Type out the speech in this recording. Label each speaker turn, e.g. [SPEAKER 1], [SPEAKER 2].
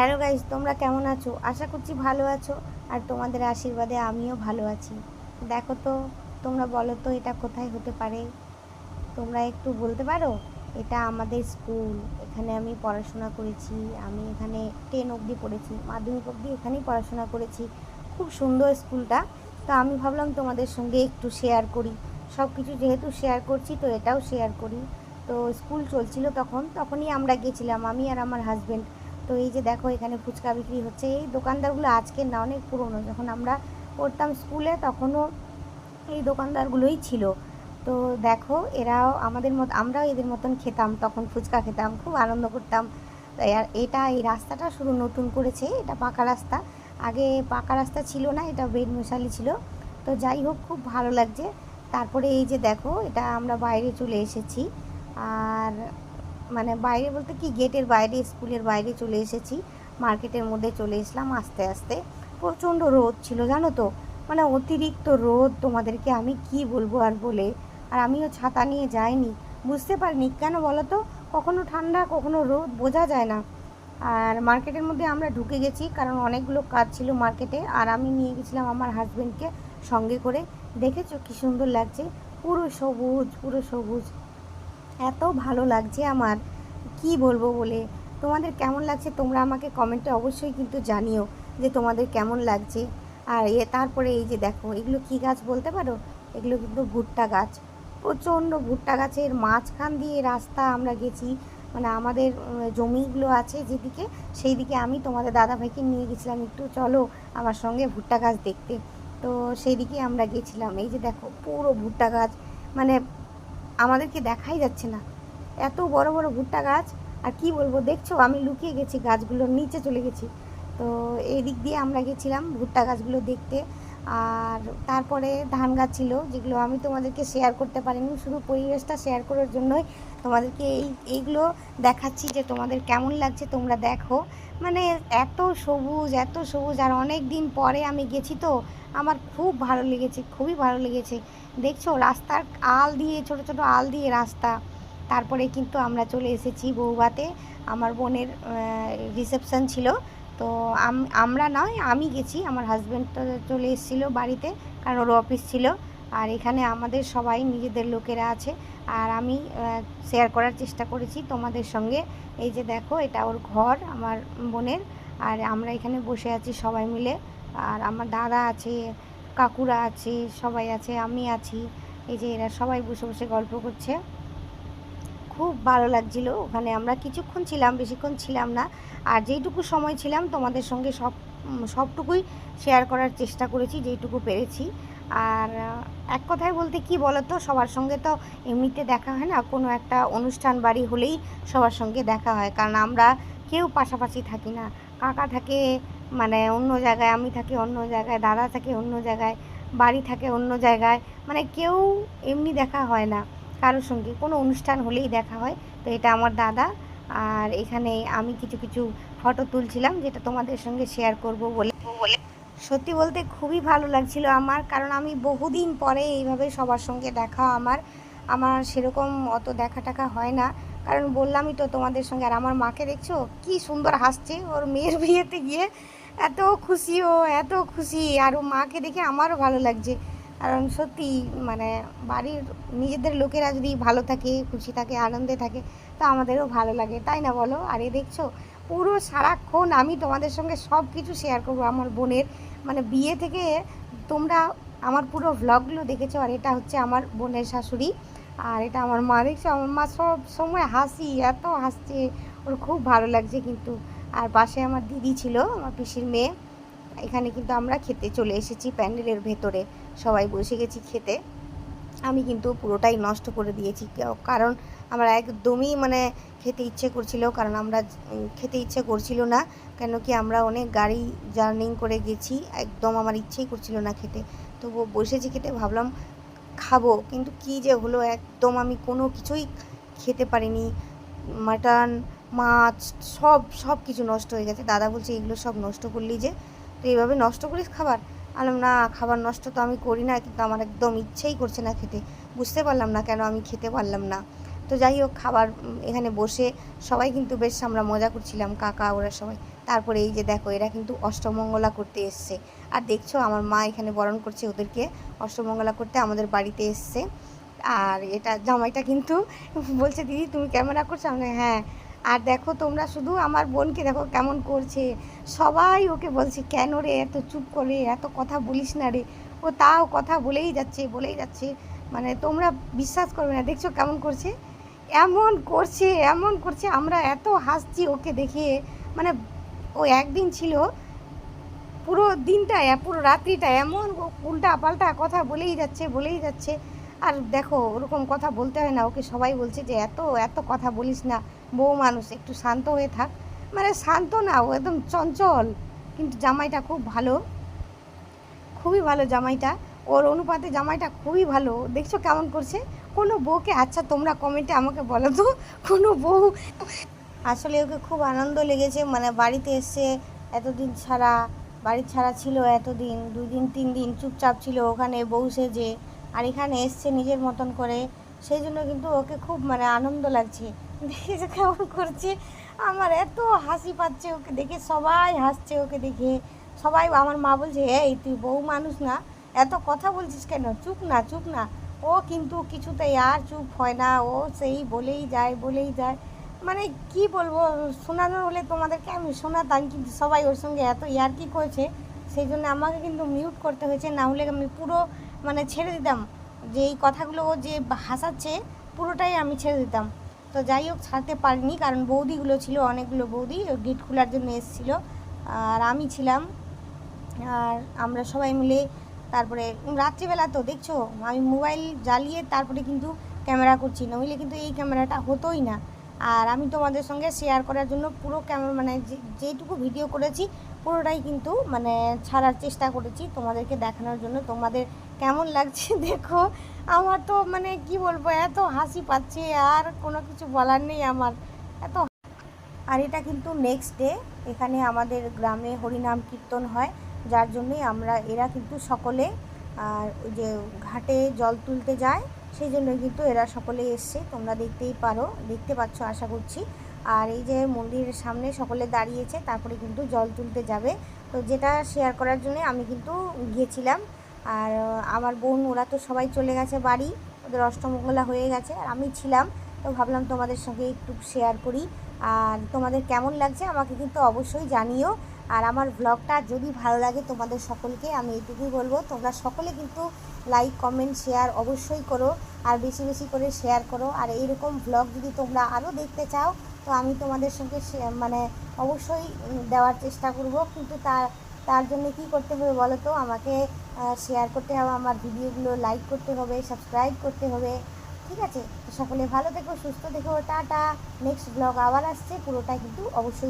[SPEAKER 1] Hello guys তোমরা কেমন আছো? আশা করছি ভালো আছো আর তোমাদের আশীর্বাদে আমিও ভালো আছি। দেখো তো, তোমরা বলো তো এটা কোথায় হতে পারে? তোমরা একটু বলতে পারো? এটা আমাদের স্কুল। এখানে আমি পড়াশোনা করেছি। আমি এখানে টেন অবধি পড়েছি। মাধ্যমিক অবধি এখানেই পড়াশোনা করেছি। খুব সুন্দর স্কুলটা। তো আমি ভাবলাম তোমাদের সঙ্গে একটু শেয়ার করি। সব কিছু যেহেতু শেয়ার করছি, তো এটাও শেয়ার করি। তো স্কুল চলছিল তখন, তখনই আমরা গেছিলাম, আমি আর আমার হাজব্যান্ড তো এই যে দেখো, এখানে ফুচকা বিক্রি হচ্ছে। এই দোকানদারগুলো আজকের না, অনেক পুরনো। যখন আমরা পড়তাম স্কুলে, তখনও এই দোকানদারগুলোই ছিল। তো দেখো, এরাও আমাদের মতো, আমরাও এদের মতন খেতাম, তখন ফুচকা খেতাম, খুব আনন্দ করতাম। এটা, এই রাস্তাটা শুধু নতুন করেছে, এটা পাকা রাস্তা। আগে পাকা রাস্তা ছিল না, এটা বেড মশালি ছিল। তো যাই হোক, খুব ভালো লাগছে। তারপরে এই যে দেখো, এটা আমরা বাইরে চলে এসেছি। আর মানে বাইরে বলতে কি, গেটের বাইরে, স্কুলের বাইরে চলে এসেছি। মার্কেটের মধ্যে চলে এসলাম আস্তে আস্তে। প্রচণ্ড রোদ ছিল, জানো তো? মানে অতিরিক্ত রোদ তোমাদেরকে আমি কি বলব আর বলে। আর আমিও ছাতা নিয়ে যাইনি। বুঝতে পারিনি, কেন বলো তো? কখনো ঠান্ডা, কখনো রোদ, বোঝা যায় না। আর মার্কেটের মধ্যে আমরা ঢুকে গেছি, কারণ অনেকগুলো কাজ ছিল মার্কেটে। আর আমি নিয়ে গেছিলাম আমার হাজব্যান্ডকে সঙ্গে করে। দেখেছ কি সুন্দর লাগছে? পুরো সবুজ পুরো সবুজ। এত ভালো লাগছে আমার। কি বলব বলে? তোমাদের কেমন লাগছে তোমরা আমাকে কমেন্টে অবশ্যই কিন্তু জানিও যে তোমাদের কেমন লাগছে। আর এ তারপরে এই যে দেখো, এগুলো কি গাছ বলতে পারো? এগুলো কিন্তু ভুট্টা গাছ। প্রচণ্ড ভুট্টা গাছের মাঝখান দিয়ে রাস্তা আমরা গেছি। মানে আমাদের জমিগুলো আছে যেদিকে সেই দিকে আমি তোমাদের দাদা ভাইকে নিয়ে গেছিলাম একটু, চলো আমার সঙ্গে ভুট্টা গাছ দেখতে। তো সেই দিকে আমরা গেছিলাম। এই যে দেখো, পুরো ভুট্টা গাছ। মানে আমাদেরকে দেখাই যাচ্ছে না। এত বড় বড় ভুট্টা গাছ, আর কি বলব, দেখছ? আমি লুকিয়ে গেছি গাছগুলোর নিচে চলে গেছি। তো এই দিক দিয়ে আমরা গেছিলাম ভুট্টা গাছগুলো দেখতে। আর তারপরে ধান গাছ ছিল, যেগুলো আমি তোমাদেরকে শেয়ার করতে পারিনি, শুধু পরিবেশটা শেয়ার করার জন্যই তোমাদেরকে এই, এইগুলো দেখাচ্ছি যে তোমাদের কেমন লাগছে, তোমরা দেখো। মানে এত সবুজ এত সবুজ, আর অনেক দিন পরে আমি গেছি তো, আমার খুব ভালো লেগেছে, খুবই ভালো লেগেছে। দেখছ, রাস্তার আল দিয়ে, ছোট ছোট আল দিয়ে রাস্তা। তারপরে কিন্তু আমরা চলে এসেছি বৌভাতে আমার বোনের রিসেপশন ছিল। তো আম- আমরা নয়, আমি গেছি, আমার হাজব্যান্ড তো চলে এসেছিল বাড়িতে, কারণ ওর অফিস ছিল। আর এখানে আমাদের সবাই, নিজেদের লোকেরা আছে। আর আমি শেয়ার করার চেষ্টা করেছি তোমাদের সঙ্গে। এই যে দেখো, এটা ওর ঘর, আমার বোনের। আর আমরা এখানে বসে আছি সবাই মিলে। আর আমার দাদা আছে, কাকুরা আছে, সবাই আছে, আমি আছি। এই যে এরা সবাই বসে বসে গল্প করছে। খুব ভালো লাগছিল। ওখানে আমরা কিছুক্ষণ ছিলাম, বেশিক্ষণ ছিলাম না। আর যেইটুকু সময় ছিলাম, তোমাদের সঙ্গে সব সবটুকুই শেয়ার করার চেষ্টা করেছি, যেইটুকু পেরেছি। আর এক কথায় বলতে কি বলতো, সবার সঙ্গে তো এমনিতে দেখা হয় না। কোনো একটা অনুষ্ঠান বাড়ি হলেই সবার সঙ্গে দেখা হয়। কারণ আমরা কেউ পাশাপাশি থাকি না। কাকা থাকে মানে অন্য জায়গায়, আমি থাকি অন্য জায়গায়, দাদা থাকে অন্য জায়গায়, বাড়ি থাকে অন্য জায়গায়। মানে কেউ এমনি দেখা হয় না। কারোর সঙ্গে কোনো অনুষ্ঠান হলেই দেখা হয়। তো এটা আমার দাদা। আর এখানে আমি কিছু কিছু ফটো তুলছিলাম যেটা তোমাদের সঙ্গে শেয়ার করব বলে। সত্যি বলতে খুবই ভালো লাগছিল আমার, কারণ আমি বহুদিন পরে এইভাবে সবার সঙ্গে দেখা আমার। আমার সেরকম অত দেখা টাকা হয় না। কারণ বললামই তো তোমাদের সঙ্গে, আর আমার মাকে দেখছ? কি সুন্দর হাসছে ওর মেয়ের বিয়েতে গিয়ে। এত খুশি ও, এত খুশি। আর ও মাকে দেখে আমারও ভালো লাগছে। কারণ সত্যি মানে বাড়ির নিজেদের লোকেরা যদি ভালো থাকে, খুশি থাকে, আনন্দে থাকে, তো আমাদেরও ভালো লাগে। তাই না বলো? আর দেখছ, পুরো সারাক্ষণ আমি তোমাদের সঙ্গে সব কিছু শেয়ার করব। আমার বোনের মানে বিয়ে থেকে তোমরা আমার পুরো ভ্লগগুলো দেখেছ, আর এটা হচ্ছে আমার বোনের শাশুড়ি। আর এটা আমার মা, দেখছ? আমার মা সব সময় হাসি, এত হাসছে। ওর খুব ভালো লাগছে কিন্তু। আর পাশে আমার দিদি ছিল, আমার পিসির মেয়ে। এখানে কিন্তু আমরা খেতে চলে এসেছি প্যান্ডেলের ভেতরে। সবাই বসে গেছি খেতে। আমি কিন্তু পুরোটাই নষ্ট করে দিয়েছি। কারণ আমার একদমই মানে খেতে ইচ্ছে করছিল, কারণ আমরা খেতে ইচ্ছে করছিল না, কেন কি আমরা অনেক গাড়ি জার্নিং করে গেছি, একদম আমার ইচ্ছেই করছিল না খেতে। তবুও বসেছি খেতে, ভাবলাম খাব, কিন্তু কি যে হলো, একদম আমি কোনো কিছুই খেতে পারিনি। মাটন, মাছ, সব সব কিছু নষ্ট হয়ে গেছে। দাদা বলছে, এগুলো সব নষ্ট করলি যে তো এইভাবে নষ্ট করিস খাবার? আলাম, না, খাবার নষ্ট তো আমি করি না কিন্তু আমার একদম ইচ্ছেই করছে না খেতে। বুঝতে পারলাম না কেন আমি খেতে পারলাম না। তো যাই হোক, খাবার এখানে বসে সবাই কিন্তু বেশ আমরা মজা করছিলাম, কাকা, ওরা সবাই। তারপরে এই যে দেখো, এরা কিন্তু অষ্টমঙ্গলা করতে এসছে। আর দেখছ, আমার মা এখানে বরণ করছে ওদেরকে অষ্টমঙ্গলা করতে, আমাদের বাড়িতে এসছে। আর এটা জামাইটা কিন্তু বলছে, দিদি, তুমি ক্যামেরা করছ? আমি হ্যাঁ। আর দেখো তোমরা শুধু আমার বোনকে দেখো কেমন করছে। সবাই ওকে বলছে, কেন রে এত চুপ করে? এত কথা বলিস না রে? ও তাও কথা বলেই যাচ্ছে বলেই যাচ্ছে। মানে তোমরা বিশ্বাস করবে না, দেখছ কেমন করছে? এমন করছে এমন করছে। আমরা এত হাসছি ওকে দেখে। মানে ও একদিন ছিল, পুরো দিনটা, পুরো রাত্রিটা এমন উল্টা পাল্টা কথা বলেই যাচ্ছে বলেই যাচ্ছে। আর দেখো ওরকম কথা বলতে হয় না। ওকে সবাই বলছে যে, এত এত কথা বলিস না। বউ মানুষ, একটু শান্ত হয়ে থাক। মানে শান্ত না, ও একদম চঞ্চল। কিন্তু জামাইটা খুব ভালো। খুবই ভালো জামাইটা। ওর অনুপাতে জামাইটা খুবই ভালো। দেখছ কেমন করছে? কোনো বউকে আচ্ছা তোমরা কমেন্টে আমাকে বলো তো, কোনো বউ আসলে ওকে খুব আনন্দ লেগেছে। মানে বাড়িতে এসে এতদিন ছাড়া বাড়ি ছাড়া ছিল এতদিন, দুই দিন, তিন দিন চুপচাপ ছিল। ওখানে বউ সেজে, আর এখানে এসছে নিজের মতন করে। সেই জন্য কিন্তু ওকে খুব মানে আনন্দ লাগছে। দেখেছে কেমন করছে। আমার এত হাসি পাচ্ছে ওকে দেখে, সবাই হাসছে ওকে দেখে। সবাই আমার মা বলছে, এই, তুই বউ মানুষ না, এত কথা বলছিস কেন? চুপ না চুপ না। ও কিন্তু কিছুতেই আর চুপ হয় না। ও সেই বলেই যায় বলেই যায়। মানে কি বলব, শোনানোর হলে তোমাদেরকে আমি শোনাতাম, কিন্তু সবাই ওর সঙ্গে এত ইয়ার্কি করেছে, সেই জন্য আমাকে কিন্তু মিউট করতে হয়েছে। না হলে আমি পুরো মানে ছেড়ে দিতাম। যে এই কথাগুলো ও যে হাসাচ্ছে, পুরোটাই আমি ছেড়ে দিতাম। তো যাই হোক, ছাড়তে পারিনি, কারণ বৌদিগুলো ছিল, অনেকগুলো বৌদি গেট খোলার জন্য এসেছিল। আর আমি ছিলাম, আর আমরা সবাই মিলে তারপরে, রাত্রিবেলা তো দেখছ, আমি মোবাইল জ্বালিয়ে তারপরে কিন্তু ক্যামেরা করছি, নইলে কিন্তু এই ক্যামেরাটা হতোই না। আর আমি তোমাদের সঙ্গে শেয়ার করার জন্য পুরো ক্যামেরা মানে যেটুকু ভিডিও করেছি পুরোটাই কিন্তু মানে ছাড়ার চেষ্টা করেছি তোমাদেরকে দেখানোর জন্য। তোমাদের কেমন লাগছে দেখো, আমার তো মানে কি বলব, এত হাসি পাচ্ছে আর কোনো কিছু বলার নেই আমার। এত আর এটা কিন্তু নেক্সট ডে এখানে আমাদের গ্রামে হরিনাম কীর্তন হয়, যার জন্যই আমরা, এরা কিন্তু সকলে, আর ওই যে ঘাটে জল তুলতে যায়, সেই জন্য কিন্তু এরা সকলে এসছে, তোমরা দেখতেই পারো, দেখতে পাচ্ছ, আশা করছি। আর এই যে মন্দিরের সামনে সকলে দাঁড়িয়েছে, তারপরে কিন্তু জল তুলতে যাবে। তো যেটা শেয়ার করার জন্য আমি কিন্তু গিয়েছিলাম। আর আমার বোন, ওরা তো সবাই চলে গেছে বাড়ি, ওদের অষ্টমঙ্গলা হয়ে গেছে, আর আমি ছিলাম। তো ভাবলাম তোমাদের সঙ্গে একটু শেয়ার করি। আর তোমাদের কেমন লাগছে আমাকে কিন্তু অবশ্যই জানিও। আর আমার ব্লগটা যদি ভালো লাগে তোমাদের সকলকে, আমি এইটুকুই বলব, তোমরা সকলে কিন্তু লাইক কমেন্ট শেয়ার অবশ্যই করো আর বেশি বেশি করে শেয়ার করো। আর এইরকম ব্লগ যদি তোমরা আরও দেখতে চাও, তো আমি তোমাদের সঙ্গে মানে অবশ্যই দেওয়ার চেষ্টা করব। কিন্তু তার তার জন্য কি করতে হবে বলো তো আমাকে শেয়ার করতে হবে, আমার ভিডিওগুলো লাইক করতে হবে সাবস্ক্রাইব করতে হবে। ঠিক আছে? সকলে ভালো থেকো, সুস্থ থেকো, টাটা। নেক্সট ব্লগ আবার আসছে, পুরোটা কিন্তু অবশ্যই